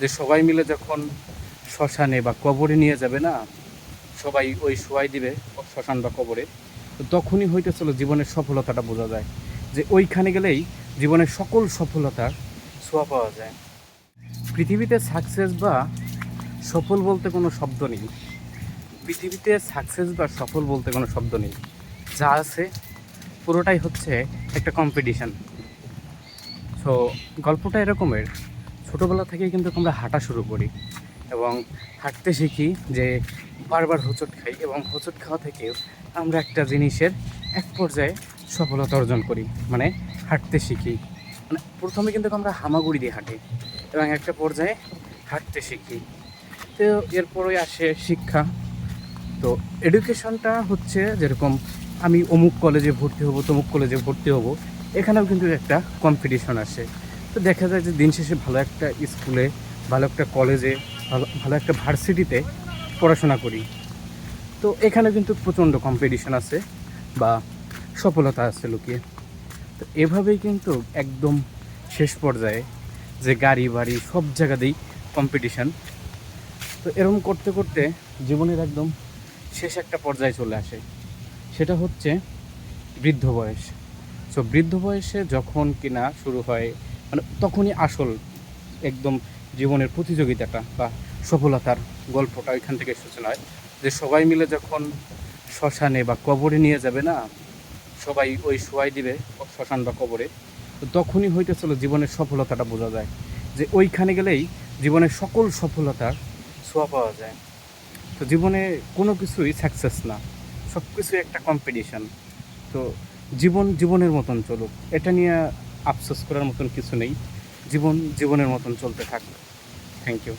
যে সবাই মিলে যখন শ্মশানে বা কবরে নিয়ে যাবে না, সবাই ওই শোয়াই দিবে, শ্মশান বা কবরে, তো তখনই হইতেছিল জীবনের সফলতাটা বোঝা যায় যে ওইখানে গেলেই জীবনের সকল সফলতার ছোঁয়া পাওয়া যায়। পৃথিবীতে সাকসেস বা সফল বলতে কোনো শব্দ নেই। পৃথিবীতে সাকসেস বা সফল বলতে কোনো শব্দ নেই। যা আছে, পুরোটাই হচ্ছে একটা কম্পিটিশন সো গল্পটা এরকমের। ছোটোবেলা থেকেই কিন্তু আমরা হাঁটা শুরু করি এবং হাঁটতে শিখি যে বারবার হোঁচট খাই এবং হোঁচট খাওয়া থেকে আমরা একটা জিনিসের এক পর্যায়ে সফলতা অর্জন করি মানে হাঁটতে শিখি। মানে প্রথমে কিন্তু আমরা হামাগুড়ি দিয়ে হাঁটি এবং একটা পর্যায়ে হাঁটতে শিখি। তো এরপরে আসে শিক্ষা। তো এডুকেশনটা হচ্ছে যেরকম আমি অমুক কলেজে ভর্তি হব, তমুক কলেজে ভর্তি হব, এখানেও কিন্তু একটা কম্পিটিশন আসে। তো দেখা যায় যে দিন শেষে ভালো একটা স্কুলে, ভালো একটা কলেজে, ভালো ভালো একটা ভার্সিটিতে পড়াশোনা করি। তো এখানে কিন্তু প্রচণ্ড কম্পিটিশন আছে বা সফলতা আছে লুকিয়ে তো এভাবেই কিন্তু একদম শেষ পর্যায়ে যে গাড়ি, বাড়ি সব জায়গাতেই কম্পিটিশান তো এরকম করতে করতে জীবনের একদম শেষ একটা পর্যায়ে চলে আসে। সেটা হচ্ছে বৃদ্ধ বয়স। সো বৃদ্ধ বয়সে যখন কিনা শুরু হয় মানে তখনই আসল একদম জীবনের প্রতিযোগিতাটা বা সফলতার গল্পটা ওইখান থেকে সূচনা হয় যে সবাই মিলে যখন শ্মশানে বা কবরে নিয়ে যাবে না, সবাই ওই শোয়াই দিবে শ্মশান বা কবরে, তো তখনই হইতেছিল জীবনের সফলতাটা বোঝা যায়। যে ওইখানে গেলেই জীবনের সকল সফলতার ছোঁয়া পাওয়া যায়। তো জীবনে কোনো কিছুই সাকসেস না সব কিছুই একটা কম্পিটিশান তো জীবন জীবনের মতন চলুক। এটা নিয়ে আফসোস করার মতন কিছু নেই। জীবন জীবনের মতন চলতে থাকবে থ্যাংক ইউ